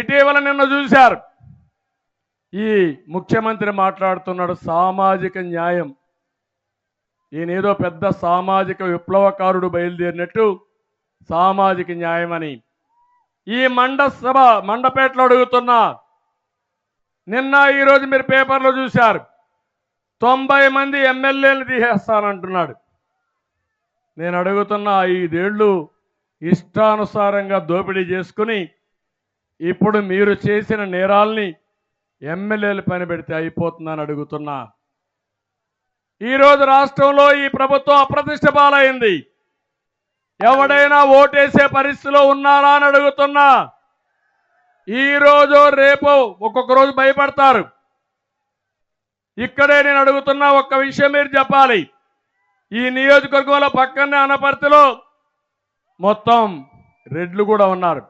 ఇటీవల నిన్న చూశారు. ఈ ముఖ్యమంత్రి మాట్లాడుతున్నాడు సామాజిక న్యాయం. ఈయనేదో పెద్ద సామాజిక విప్లవకారుడు బయలుదేరినట్టు సామాజిక న్యాయం అని. ఈ మండ సభ మండపేటలో అడుగుతున్నా. నిన్న ఈరోజు మీరు పేపర్లో చూశారు. తొంభై మంది ఎమ్మెల్యేలు తీసేస్తానంటున్నాడు. నేను అడుగుతున్న ఐదేళ్ళు ఇష్టానుసారంగా దోపిడీ చేసుకుని ఇప్పుడు మీరు చేసిన నేరాల్ని ఎమ్మెల్యేలు పని పెడితే అయిపోతుందని అడుగుతున్నా. ఈరోజు రాష్ట్రంలో ఈ ప్రభుత్వం అప్రతిష్ట పాలైంది. ఎవడైనా ఓటేసే పరిస్థితిలో ఉన్నారా అని అడుగుతున్నా. ఈరోజు రేపు ఒక్కొక్క రోజు భయపడతారు. ఇక్కడే నేను అడుగుతున్నా ఒక్క విషయం మీరు చెప్పాలి. ఈ నియోజకవర్గంలో పక్కనే అనపర్తిలో మొత్తం రెడ్లు కూడా ఉన్నారు.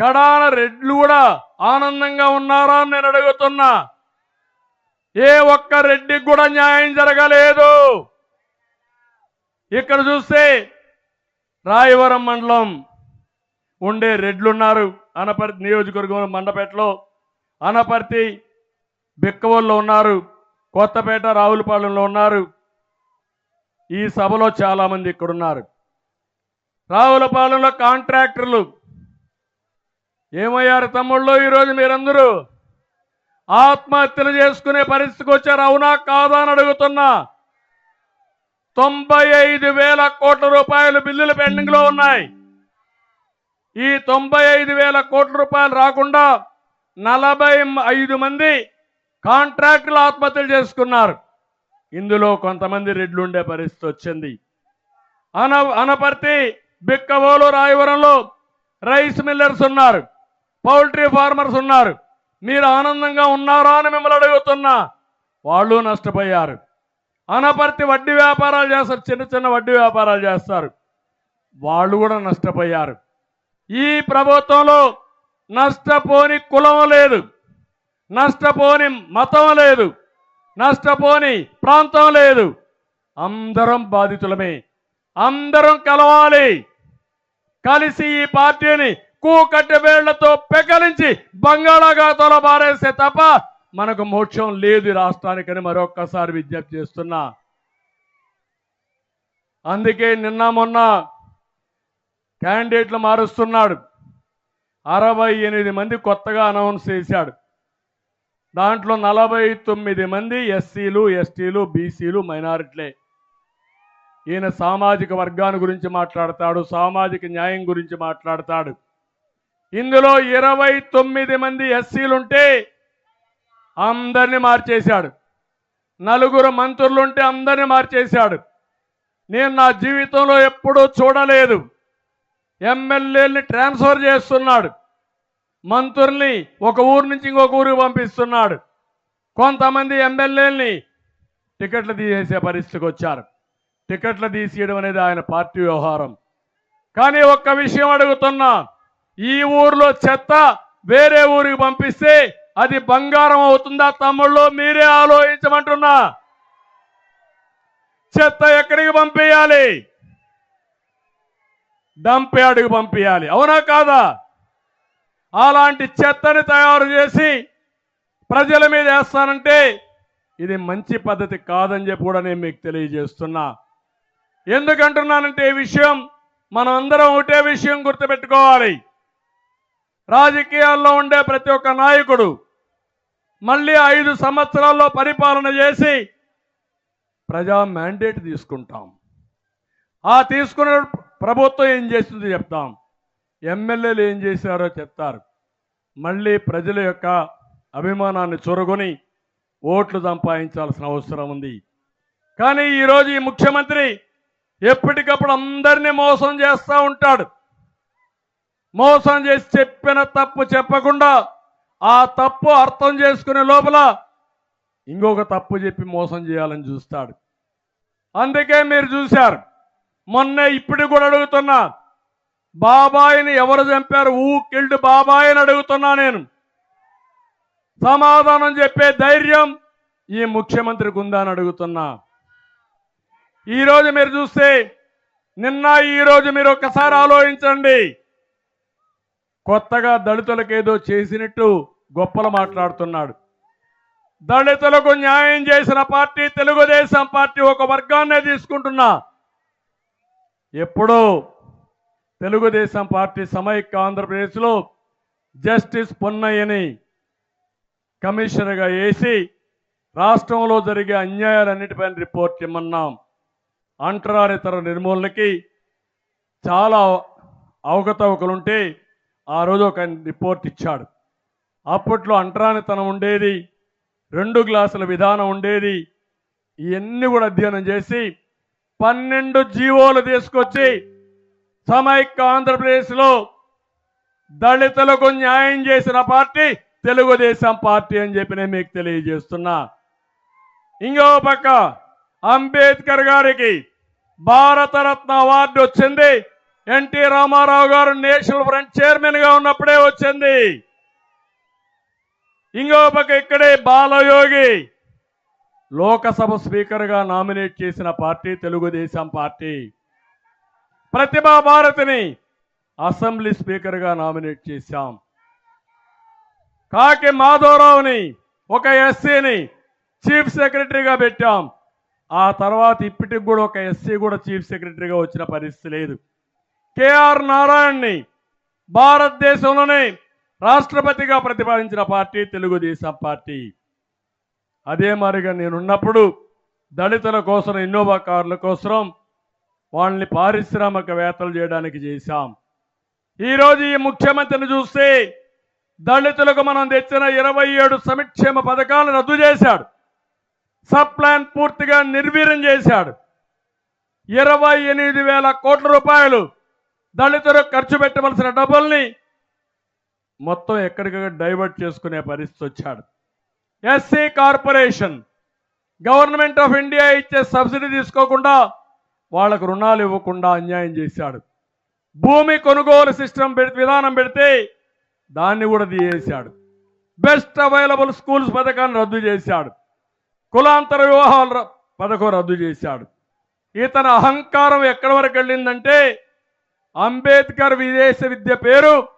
కడాన రెడ్లు కూడా ఆనందంగా ఉన్నారా అని నేను అడుగుతున్నా. ఏ ఒక్క రెడ్డికి కూడా న్యాయం జరగలేదు. ఇక్కడ చూస్తే రాయవరం మండలం ఉండే రెడ్లున్నారు. అనపర్తి నియోజకవర్గం మండపేటలో అనపర్తి బిక్కవోల్లో ఉన్నారు. కొత్తపేట రావులపాలెంలో ఉన్నారు. ఈ సభలో చాలామంది ఇక్కడున్నారు. రావులపాలెంలో కాంట్రాక్టర్లు ఏమయ్యారు తమ్ముళ్ళు ఈరోజు మీరందరూ? ఆత్మహత్యలు చేసుకునే పరిస్థితికి వచ్చారు. అవునా కాదా అని అడుగుతున్నా. తొంభై ఐదు వేల కోట్ల రూపాయలు బిల్లులు పెండింగ్లో ఉన్నాయి. ఈ తొంభై ఐదు వేల కోట్ల రూపాయలు రాకుండా నలభై ఐదు మంది కాంట్రాక్టులు ఆత్మహత్యలు చేసుకున్నారు. ఇందులో కొంతమంది రెడ్లు ఉండే పరిస్థితి వచ్చింది. అన అనపర్తి బిక్కవోలు రాయవరంలో రైస్ మిల్లర్స్ ఉన్నారు. పౌల్ట్రీ ఫార్మర్స్ ఉన్నారు. మీరు ఆనందంగా ఉన్నారా అని మిమ్మల్ని అడుగుతున్నా. వాళ్ళు నష్టపోయారు. అనపర్తి వడ్డీ వ్యాపారాలు చేస్తారు. చిన్న చిన్న వడ్డీ వ్యాపారాలు చేస్తారు. వాళ్ళు కూడా నష్టపోయారు. ఈ ప్రభుత్వంలో నష్టపోని కులం లేదు. నష్టపోని మతం లేదు. నష్టపోని ప్రాంతం లేదు. అందరం బాధితులమే. అందరం కలవాలి. కలిసి ఈ పార్టీని కూకట్టె వేళ్ళతో పెకలించి బంగాళాఖాతంలో పారేస్తే తప్ప మనకు మోక్షం లేదు రాష్ట్రానికని మరొక్కసారి విజ్ఞప్తి చేస్తున్నా. అందుకే నిన్న మొన్న క్యాండిడేట్లు మారుస్తున్నాడు. అరవై ఎనిమిది మంది కొత్తగా అనౌన్స్ చేశాడు. దాంట్లో నలభై తొమ్మిది మంది ఎస్సీలు ఎస్టీలు బీసీలు మైనారిటీలే. ఈయన సామాజిక వర్గాన్ని గురించి మాట్లాడతాడు సామాజిక న్యాయం గురించి మాట్లాడతాడు. ఇందులో ఇరవై తొమ్మిది మంది ఎస్సీలుంటే అందరినీ మార్చేశాడు. నలుగురు మంత్రులుంటే అందరినీ మార్చేశాడు. నేను నా జీవితంలో ఎప్పుడూ చూడలేదు. ఎమ్మెల్యేని ట్రాన్స్ఫర్ చేస్తున్నాడు. మంత్రుల్ని ఒక ఊరు నుంచి ఇంకొక ఊరికి పంపిస్తున్నాడు. కొంతమంది ఎమ్మెల్యేలని టికెట్లు తీసేసే పరిస్థితికి వచ్చారు. టికెట్లు తీసేయడం అనేది ఆయన పార్టీ వ్యవహారం. కానీ ఒక్క విషయం అడుగుతున్నా. ఈ ఊర్లో చెత్త వేరే ఊరికి పంపిస్తే అది బంగారం అవుతుందా తమ్ముళ్ళు? మీరే ఆలోచించమంటున్నా. చెత్త ఎక్కడికి పంపించాలి డంప్ పంపించాలి అవునా కాదా? అలాంటి చెత్తని తయారు చేసి ప్రజల మీద వేస్తానంటే ఇది మంచి పద్ధతి కాదని చెప్పి కూడా నేను మీకు తెలియజేస్తున్నా. ఎందుకంటున్నానంటే ఈ విషయం మనం అందరం ఒకటే విషయం గుర్తుపెట్టుకోవాలి. రాజకీయాల్లో ఉండే ప్రతి ఒక్క నాయకుడు మళ్ళీ ఐదు సంవత్సరాల్లో పరిపాలన చేసి ప్రజా మ్యాండేట్ తీసుకుంటాం. ఆ తీసుకున్న ప్రభుత్వం ఏం చేస్తుంది చెప్తాం. ఎమ్మెల్యేలు ఏం చేశారో చెప్తారు. మళ్ళీ ప్రజల యొక్క అభిమానాన్ని చొరగొని ఓట్లు సంపాదించాల్సిన అవసరం ఉంది. కానీ ఈరోజు ఈ ముఖ్యమంత్రి ఎప్పటికప్పుడు అందరినీ మోసం చేస్తూ ఉంటాడు. మోసం చేసి చెప్పిన తప్పు చెప్పకుండా ఆ తప్పు అర్థం చేసుకునే లోపల ఇంకొక తప్పు చెప్పి మోసం చేయాలని చూస్తాడు. అందుకే మీరు చూశారు. మొన్న ఇప్పుడు కూడా అడుగుతున్నా బాబాయిని ఎవరు చంపారు? ఊ కిల్డ్ బాబాయ్ అని అడుగుతున్నా నేను. సమాధానం చెప్పే ధైర్యం ఈ ముఖ్యమంత్రికి ఉందా అని అడుగుతున్నా. ఈరోజు మీరు చూస్తే నిన్న ఈరోజు మీరు ఒక్కసారి ఆలోచించండి. కొత్తగా దళితులకు ఏదో చేసినట్టు గొప్పలు మాట్లాడుతున్నాడు. దళితులకు న్యాయం చేసిన పార్టీ తెలుగుదేశం పార్టీ ఒక వర్గాన్నే తీసుకుంటున్నా. ఎప్పుడో తెలుగుదేశం పార్టీ సమైక్య ఆంధ్రప్రదేశ్లో జస్టిస్ పొన్నయ్యని కమిషనర్గా వేసి రాష్ట్రంలో జరిగే అన్యాయాలన్నిటిపైన రిపోర్ట్ ఇమ్మన్నాం. అంటరానితర నిర్మూలనకి చాలా అవకతవకలుంటే ఆ రోజు ఒక రిపోర్ట్ ఇచ్చాడు. అప్పట్లో అంటరానితనం ఉండేది రెండు గ్లాసుల విధానం ఉండేది. ఇవన్నీ కూడా అధ్యయనం చేసి పన్నెండు జీవోలు తీసుకొచ్చి సమైక్య ఆంధ్రప్రదేశ్లో దళితులకు న్యాయం చేసిన పార్టీ తెలుగుదేశం పార్టీ అని చెప్పి నేను మీకు తెలియజేస్తున్నా. ఇంకో పక్క అంబేద్కర్ గారికి భారతరత్న అవార్డు వచ్చింది. ఎన్టీ రామారావు గారు నేషనల్ ఫ్రంట్ చైర్మన్గా ఉన్నప్పుడే వచ్చింది. ఇంకో పక్క ఇక్కడే బాలయోగి లోకసభ స్పీకర్గా నామినేట్ చేసిన పార్టీ తెలుగుదేశం పార్టీ. ప్రతిభా భారతిని అసెంబ్లీ స్పీకర్గా నామినేట్ చేశాం. కాకి మాధవరావుని ఒక ఎస్సీని చీఫ్ సెక్రటరీగా పెట్టాం. ఆ తర్వాత ఇప్పటికి కూడా ఒక ఎస్సీ కూడా చీఫ్ సెక్రటరీగా వచ్చిన పరిస్థితి లేదు. కేఆర్ నారాయణని భారతదేశంలోనే రాష్ట్రపతిగా ప్రతిపాదించిన పార్టీ తెలుగుదేశం పార్టీ. అదే మరిగా నేనున్నప్పుడు దళితుల కోసం ఇన్నోవా కార్ల కోసం వాళ్ళని పారిశ్రామికవేత్తలు చేయడానికి చేశాం. ఈరోజు ఈ ముఖ్యమంత్రిని చూస్తే దళితులకు మనం తెచ్చిన ఇరవై ఏడు సంక్షేమ పథకాలను రద్దు చేశాడు. సబ్ ప్లాన్ పూర్తిగా నిర్వీర్యం చేశాడు. ఇరవై ఎనిమిది వేల కోట్ల రూపాయలు దళితులకు ఖర్చు పెట్టవలసిన డబ్బుల్ని మొత్తం ఎక్కడికక్కడ డైవర్ట్ చేసుకునే పరిస్థితి వచ్చాడు. SC corporation government of India ఇచ్చే సబ్సిడీ తీసుకోకుండా వాళ్ళకు రుణాలు ఇవ్వకుండా అన్యాయం చేశాడు. భూమి కొనుగోలు సిస్టమ్ పెడితే విధానం పెడితే దాన్ని కూడా తీయేశాడు బెస్ట్ అవైలబుల్ స్కూల్స్ పథకాన్ని రద్దు చేశాడు. కులాంతర వివాహాల పథకం రద్దు చేశాడు. ఇతని అహంకారం ఎక్కడి వరకు వెళ్ళిందంటే అంబేద్కర్ విదేశ విద్య పేరు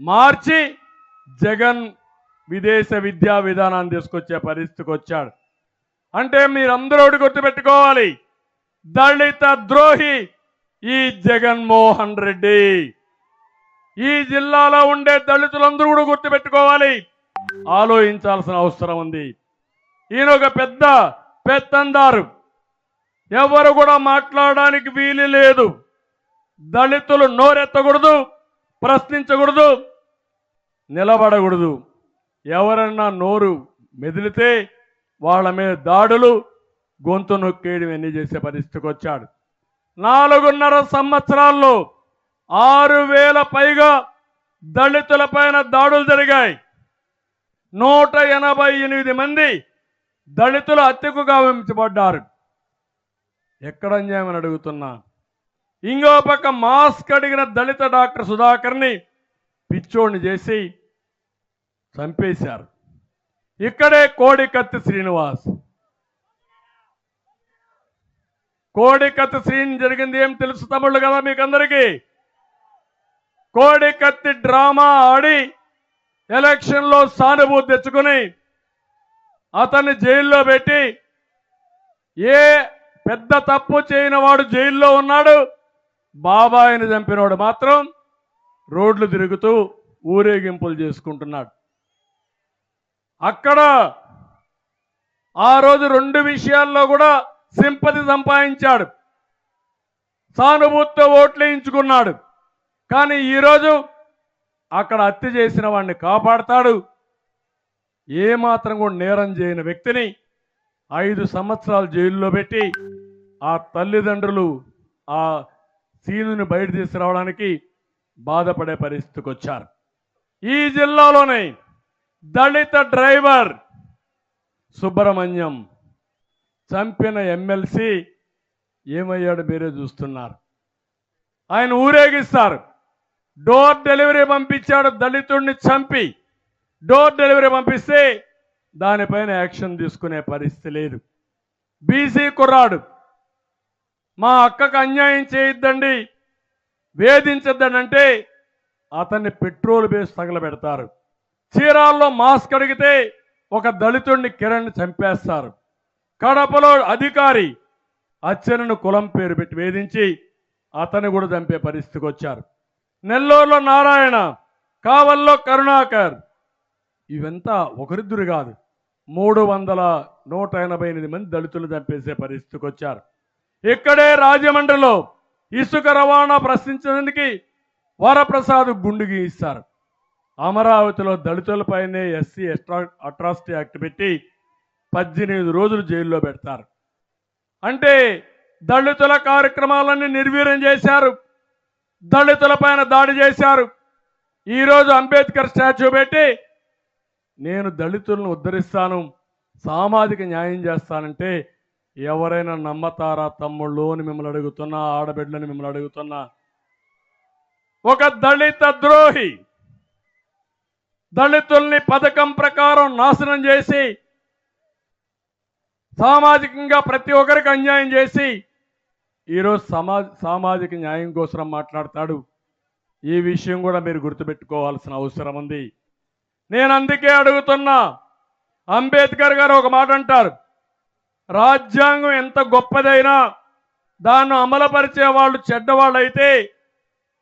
మార్చి జగన్ విదేశ విద్యా విధానాన్ని తీసుకొచ్చే పరిస్థితికి వచ్చాడు. అంటే మీరందరూ ఒకటి గుర్తుపెట్టుకోవాలి. దళిత ద్రోహి ఈ జగన్మోహన్ రెడ్డి. ఈ జిల్లాలో ఉండే దళితులందరూ కూడా గుర్తుపెట్టుకోవాలి. ఆలోచించాల్సిన అవసరం ఉంది. ఈయన ఒక పెద్ద పెత్తందారు. ఎవరు కూడా మాట్లాడడానికి వీలు లేదు. దళితులు నోరెత్తకూడదు ప్రశ్నించకూడదు నిలబడకూడదు. ఎవరన్నా నోరు మెదిలితే వాళ్ళ మీద దాడులు గొంతు నొక్కేయడం ఎన్ని చేసే పరిస్థితికి వచ్చాడు. నాలుగున్నర సంవత్సరాల్లో ఆరు వేల పైగా దళితుల పైన దాడులు జరిగాయి. నూట ఎనభై ఎనిమిది మంది దళితులు హత్యకు గావించబడ్డారు. ఎక్కడ అన్యాయమని అడుగుతున్నా? ఇంకో పక్క మాస్క్ అడిగిన దళిత డాక్టర్ సుధాకర్ని పిచ్చోడిని చేసి చంపేశారు. ఇక్కడే కోడికత్తి శ్రీనివాస్. కోడికత్తి శ్రీని జరిగింది ఏం తెలుసు తమ్ముళ్ళు కదా మీకు అందరికీ కోడికత్తి డ్రామా ఆడి ఎలక్షన్లో సానుభూతి తెచ్చుకుని అతన్ని జైల్లో పెట్టి ఏ పెద్ద తప్పు చేయని వాడు జైల్లో ఉన్నాడు? బాబాయిని చంపినోడు మాత్రం రోడ్లు తిరుగుతూ ఊరేగింపులు చేసుకుంటున్నాడు. అక్కడ ఆ రోజు రెండు విషయాల్లో కూడా సింపతి సంపాదించాడు. సానుభూతితో ఓట్లు వేయించుకున్నాడు. కానీ ఈరోజు అక్కడ హత్య చేసిన వాడిని కాపాడతాడు. ఏమాత్రం కూడా నేరం చేయని వ్యక్తిని ఐదు సంవత్సరాలు జైల్లో పెట్టి ఆ తల్లిదండ్రులు ఆ సీనుని బయట తీసుకురావడానికి బాధపడే పరిస్థితికి వచ్చారు ఈ జిల్లాలోనే దళిత డ్రైవర్ సుబ్రహ్మణ్యం చంపిన ఎమ్మెల్సీ ఏమయ్యాడు మీరే చూస్తున్నారు. ఆయన ఊరేగిస్తారు. డోర్ డెలివరీ పంపించాడు దళితుడిని చంపి. డోర్ డెలివరీ పంపిస్తే దానిపైన యాక్షన్ తీసుకునే పరిస్థితి లేదు. బీసీ కుర్రాడు మా అక్కకు అన్యాయం చేయొద్దండి. వేధించద్దని అంటే అతన్ని పెట్రోల్ బేస్ తగలబెడతారు. చీరాల్లో మాస్క్ అడిగితే ఒక దళితుడిని కిరణ్ చంపేస్తారు. కడపలో అధికారి అచ్చెనను కులం పేరు పెట్టి వేధించి అతను కూడా చంపే పరిస్థితికి వచ్చారు. నెల్లూరులో నారాయణ కావల్లో కరుణాకర్. ఇవంతా ఒకరిద్దరు కాదు. మూడు వందల నూట ఎనభై ఎనిమిది మంది దళితులు చంపేసే పరిస్థితికి వచ్చారు. ఇక్కడే రాజమండ్రిలో ఇసుక రవాణా ప్రశ్నించినందుకు వరప్రసాద్ గుండు గీయిస్తారు అమరావతిలో దళితులపైనే ఎస్సీ ఎస్ట్రా అట్రాసిటీ యాక్ట్ పెట్టి పద్దెనిమిది రోజులు జైల్లో పెడతారు. అంటే దళితుల కార్యక్రమాలన్నీ నిర్వీర్యం చేశారు. దళితులపైన దాడి చేశారు. ఈరోజు అంబేద్కర్ స్టాచ్యూ పెట్టి నేను దళితులను ఉద్ధరిస్తాను సామాజిక న్యాయం చేస్తానంటే ఎవరైనా నమ్మతారా తమ్ముళ్ళు అని మిమ్మల్ని అడుగుతున్నా ఆడబిడ్డలని మిమ్మల్ని అడుగుతున్నా? ఒక దళిత ద్రోహి దళితుల్ని పథకం ప్రకారం నాశనం చేసి సామాజికంగా ప్రతి ఒక్కరికి అన్యాయం చేసి ఈరోజు సమా సామాజిక న్యాయం కోసం మాట్లాడతాడు. ఈ విషయం కూడా మీరు గుర్తుపెట్టుకోవాల్సిన అవసరం ఉంది. నేను అందుకే అడుగుతున్నా అంబేద్కర్ గారు ఒక మాట అంటారు రాజ్యాంగం ఎంత గొప్పదైనా దాన్ని అమలుపరిచే వాళ్ళు చెడ్డవాళ్ళైతే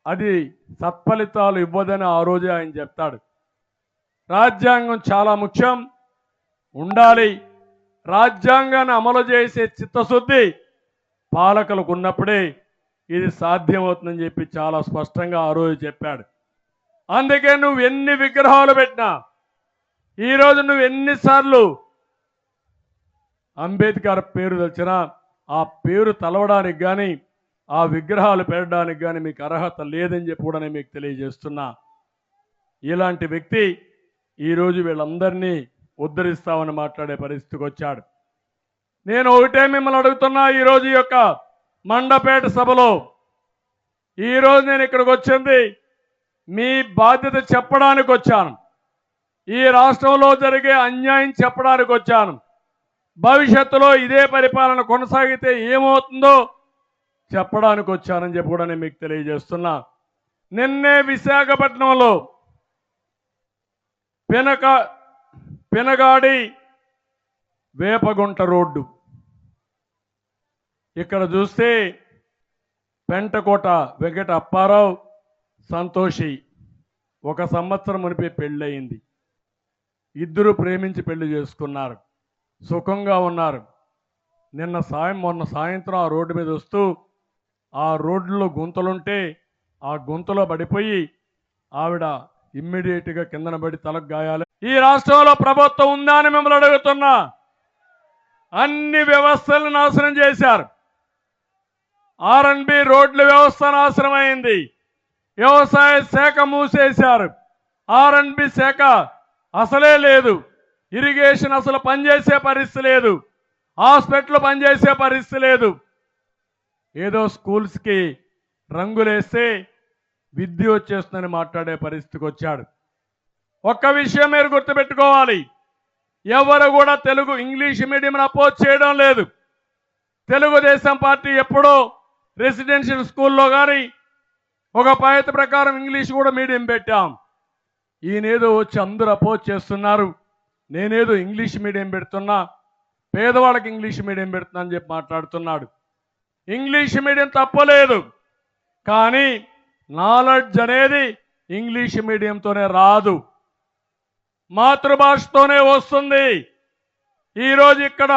అది సత్ఫలితాలు ఇవ్వదని ఆ రోజే ఆయన చెప్తాడు. రాజ్యాంగం చాలా ముఖ్యం. ఉండాలి. రాజ్యాంగాన్ని అమలు చేసే చిత్తశుద్ధి పాలకులకు ఉన్నప్పుడే ఇది సాధ్యమవుతుందని చెప్పి చాలా స్పష్టంగా ఆ రోజు చెప్పాడు. అందుకే నువ్వు ఎన్ని విగ్రహాలు పెట్టినా ఈరోజు నువ్వు ఎన్నిసార్లు అంబేద్కర్ పేరు తెచ్చిన ఆ పేరు తలవడానికి కానీ ఆ విగ్రహాలు పెట్టడానికి కానీ మీకు అర్హత లేదని చెప్పి కూడా నేను మీకు తెలియజేస్తున్నా. ఇలాంటి వ్యక్తి ఈరోజు వీళ్ళందరినీ ఉద్ధరిస్తామని మాట్లాడే పరిస్థితికి వచ్చాడు. నేను ఒకటే మిమ్మల్ని అడుగుతున్నా ఈరోజు యొక్క మండపేట సభలో ఈరోజు నేను ఇక్కడికి వచ్చింది మీ బాధ్యత చెప్పడానికి వచ్చాను. ఈ రాష్ట్రంలో జరిగే అన్యాయం చెప్పడానికి వచ్చాను. భవిష్యత్తులో ఇదే పరిపాలన కొనసాగితే ఏమవుతుందో చెప్పడానికి వచ్చానని చెప్పి కూడా నేను మీకు తెలియజేస్తున్నా. నిన్నే విశాఖపట్నంలో పినక పినగాడి వేపగుంట రోడ్డు. ఇక్కడ చూస్తే పెంటకోట వెంకట అప్పారావు సంతోషి. ఒక సంవత్సరం మునిపే పెళ్ళయింది. ఇద్దరు ప్రేమించి పెళ్ళి చేసుకున్నారు. సుఖంగా ఉన్నారు. నిన్న సాయం మొన్న సాయంత్రం ఆ రోడ్డు మీద వస్తూ ఆ రోడ్లో గుంతలుంటే ఆ గుంతలో పడిపోయి ఆవిడ ఇమ్మీడియట్గా కిందన పడి తలకు గాయాలి ఈ రాష్ట్రంలో ప్రభుత్వం ఉందా అని మిమ్మల్ని అడుగుతున్నా. అన్ని వ్యవస్థలు నాశనం చేశారు. ఆర్ఎన్బి రోడ్ల వ్యవస్థ నాశనం అయింది వ్యవసాయ శాఖ మూసేశారు. ఆర్ఎన్బి శాఖ అసలే లేదు. ఇరిగేషన్ అసలు పనిచేసే పరిస్థితి లేదు. హాస్పిటల్ పనిచేసే పరిస్థితి లేదు. ఏదో స్కూల్స్కి రంగులేస్తే విద్య వచ్చేస్తుందని మాట్లాడే పరిస్థితికి వచ్చాడు. ఒక్క విషయం మీరు గుర్తుపెట్టుకోవాలి. ఎవరు కూడా తెలుగు ఇంగ్లీష్ మీడియం అపోజ్ చేయడం లేదు. తెలుగుదేశం పార్టీ ఎప్పుడో రెసిడెన్షియల్ స్కూల్లో కానీ ఒక పాయత ప్రకారం ఇంగ్లీష్ కూడా మీడియం పెట్టాం. ఈయనేదో వచ్చి అందరూ అపోజ్ చేస్తున్నారు. నేనేదో ఇంగ్లీష్ మీడియం పెడుతున్నా పేదవాళ్ళకి ఇంగ్లీష్ మీడియం పెడుతున్నా అని చెప్పి మాట్లాడుతున్నాడు. ఇంగ్లీష్ మీడియం తప్పలేదు కానీ నాలెడ్జ్ అనేది ఇంగ్లీష్ మీడియంతోనే రాదు. మాతృభాషతోనే వస్తుంది. ఈరోజు ఇక్కడ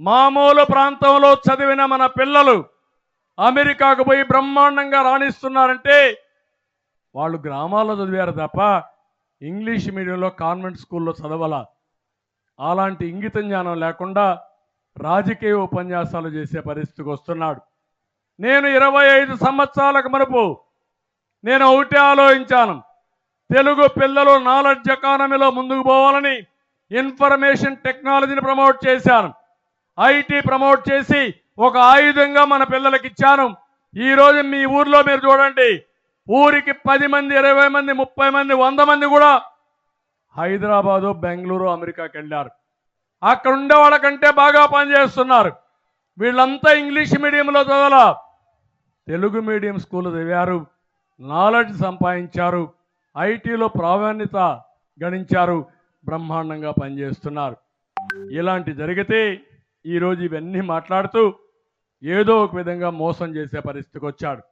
మామూలు ప్రాంతంలో చదివిన మన పిల్లలు అమెరికాకు పోయి బ్రహ్మాండంగా రాణిస్తున్నారంటే వాళ్ళు గ్రామాల్లో చదివారు తప్ప ఇంగ్లీష్ మీడియంలో కాన్వెంట్ స్కూల్లో చదవాల. అలాంటి ఇంగిత జ్ఞానం లేకుండా రాజకీయ ఉపన్యాసాలు చేసే పరిస్థితికి వస్తున్నాడు. నేను ఇరవై ఐదు సంవత్సరాలకు మరపు నేను ఒకటే ఆలోచించాను. తెలుగు పిల్లలు నాలెడ్జ్ ఎకానమీలో ముందుకు పోవాలని ఇన్ఫర్మేషన్ టెక్నాలజీని ప్రమోట్ చేశాను. ఐటీ ప్రమోట్ చేసి ఒక ఆయుధంగా మన పిల్లలకి ఇచ్చాను. ఈ రోజు మీ ఊర్లో మీరు చూడండి. ఊరికి పది మంది ఇరవై మంది ముప్పై మంది వంద మంది కూడా హైదరాబాదు బెంగళూరు అమెరికాకి వెళ్ళారు. అక్కడ ఉండే వాళ్ళకంటే బాగా పనిచేస్తున్నారు వీళ్ళంతా ఇంగ్లీష్ మీడియంలో చదవాల? తెలుగు మీడియం స్కూల్ చదివారు. నాలెడ్జ్ సంపాదించారు. ఐటీలో ప్రాధాన్యత గణించారు. బ్రహ్మాండంగా పనిచేస్తున్నారు. ఇలాంటి జరిగితే ఈరోజు ఇవన్నీ మాట్లాడుతూ ఏదో ఒక విధంగా మోసం చేసే పరిస్థితికి వచ్చాడు.